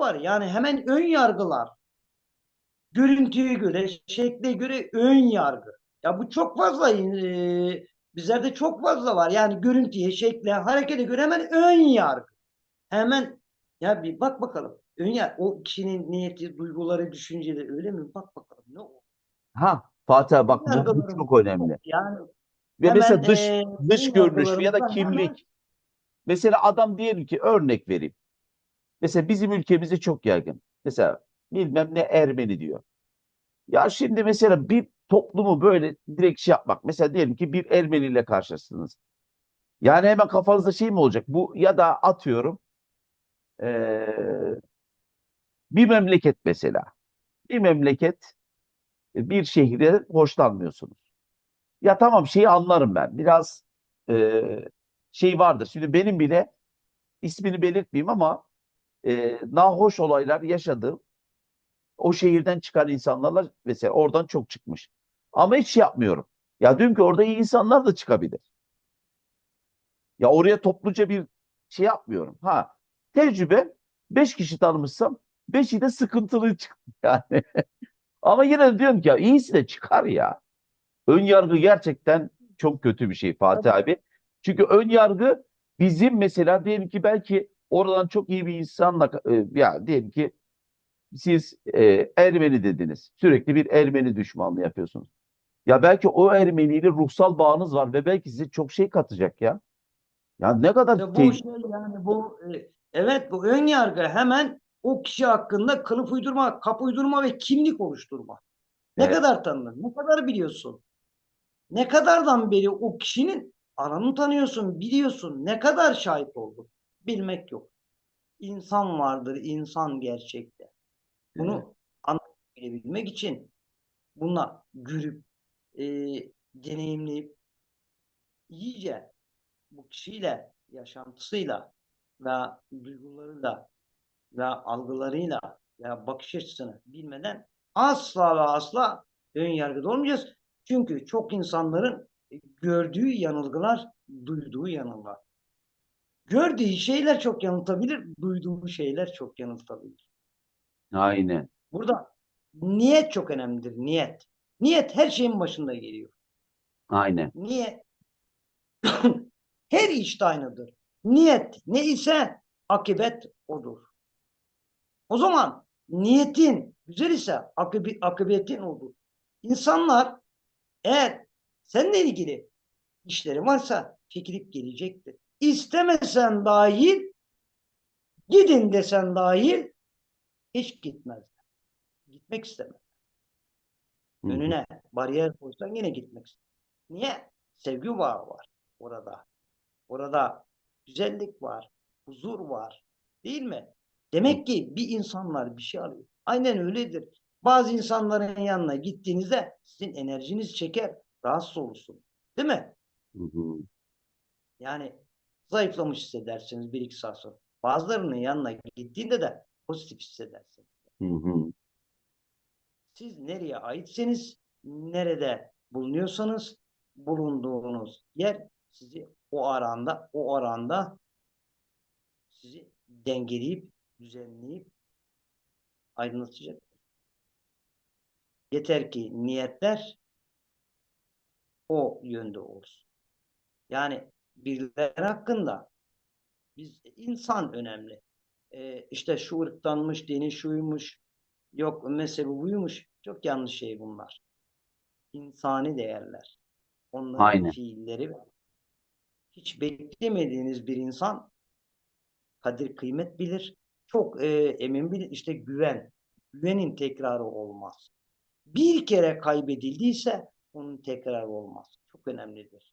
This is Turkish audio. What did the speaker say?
var. Yani hemen ön yargılar. Görüntüye göre, şekle göre ön yargı. Ya bu çok fazla e, bizlerde çok fazla var. Yani görüntüye, şekle, harekete göre hemen ön yargı. Hemen ya bir bak bakalım. Ön yargı, o kişinin niyeti, duyguları, düşünceleri öyle mi? Bak bakalım ne o? Ha Fatih bak bu, bu çok önemli. Yani Ve hemen, mesela dış e, dış görünüş ya da yargılarımızdan hemen- kimlik. Mesela adam diyelim ki örnek vereyim. Mesela bizim ülkemizde çok yaygın. Mesela bilmem ne Ermeni diyor. Ya şimdi mesela bir toplumu böyle direkt şey yapmak. Mesela diyelim ki bir Ermeni ile karşılaştınız. Yani hemen kafanızda şey mi olacak? Bu ya da atıyorum eee, bir memleket mesela. Bir memleket bir şehre hoşlanmıyorsunuz. Ya tamam şeyi anlarım ben. Biraz eee, şey vardır. Şimdi benim bile ismini belirtmeyeyim ama eee nahoş olaylar yaşadığım o şehirden çıkan insanlarla mesela oradan çok çıkmış. Ama hiç şey yapmıyorum. Ya diyorum ki orada iyi insanlar da çıkabilir. Ya oraya topluca bir şey yapmıyorum. Ha tecrübe 5 kişi tanımışsam 5'i de sıkıntılı çıktı yani. Ama yine de diyorum ki ya iyisi de çıkar ya. Ön yargı gerçekten çok kötü bir şey Fatih abi. Çünkü ön yargı bizim mesela diyelim ki belki oradan çok iyi bir insanla e, ya diyelim ki siz e, Ermeni dediniz. Sürekli bir Ermeni düşmanlığı yapıyorsunuz. Ya belki o Ermeni ile ruhsal bağınız var ve belki size çok şey katacak ya. Ya ne kadar İşte bu şey yani bu e, evet bu ön yargı hemen o kişi hakkında kılıf uydurma, kap uydurma ve kimlik oluşturma. Ne Evet. kadar tanıdın? Ne kadar biliyorsun? Ne kadardan beri o kişinin anını tanıyorsun, biliyorsun. Ne kadar şahit oldun? Bilmek yok. İnsan vardır, insan gerçekte. Bunu anlayabilmek için bununla görüp e, deneyimleyip iyice bu kişiyle yaşantısıyla ve duygularıyla ve algılarıyla ve bakış açısını bilmeden asla ve asla ön yargıda olmayacağız. Çünkü çok insanların gördüğü yanılgılar, duyduğu yanılgılar. Gördüğü şeyler çok yanıltabilir, duyduğu şeyler çok yanıltabilir. Aynen. Burada niyet çok önemlidir, niyet. Niyet her şeyin başında geliyor. Aynen. Niyet her işte aynıdır. Niyet ne ise akıbet odur. O zaman niyetin güzel ise akıbi, akıbetin odur. İnsanlar eğer seninle ilgili işleri varsa çekilip gelecektir. İstemesen dahil gidin desen dahil hiç gitmez. Gitmek istemez. Hı. Önüne bariyer koysan yine gitmek istemez. Niye? Sevgi bağı var orada. Orada güzellik var, huzur var. Değil mi? Demek ki bir insanlar bir şey arıyor. Aynen öyledir. Bazı insanların yanına gittiğinizde sizin enerjiniz çeker, rahatsız olursun. Değil mi? Hı hı. Yani zayıflamış hissedersiniz bir iki saat sonra. Bazılarının yanına gittiğinde de pozitif hissedersiniz. Hı hı. Siz nereye aitseniz, nerede bulunuyorsanız bulunduğunuz yer sizi o aranda, o aranda sizi dengeleyip, düzenleyip aydınlatacak. Yeter ki niyetler o yönde olsun. Yani birileri hakkında biz insan önemli. Ee, işte şu ırktanmış, dini şuymuş, yok mezhebi buymuş. Çok yanlış şey bunlar. İnsani değerler. Onların Aynen. fiilleri hiç beklemediğiniz bir insan kadir kıymet bilir. Çok e, emin bilir. İşte güven. Güvenin tekrarı olmaz. Bir kere kaybedildiyse onun tekrarı olmaz. Çok önemlidir.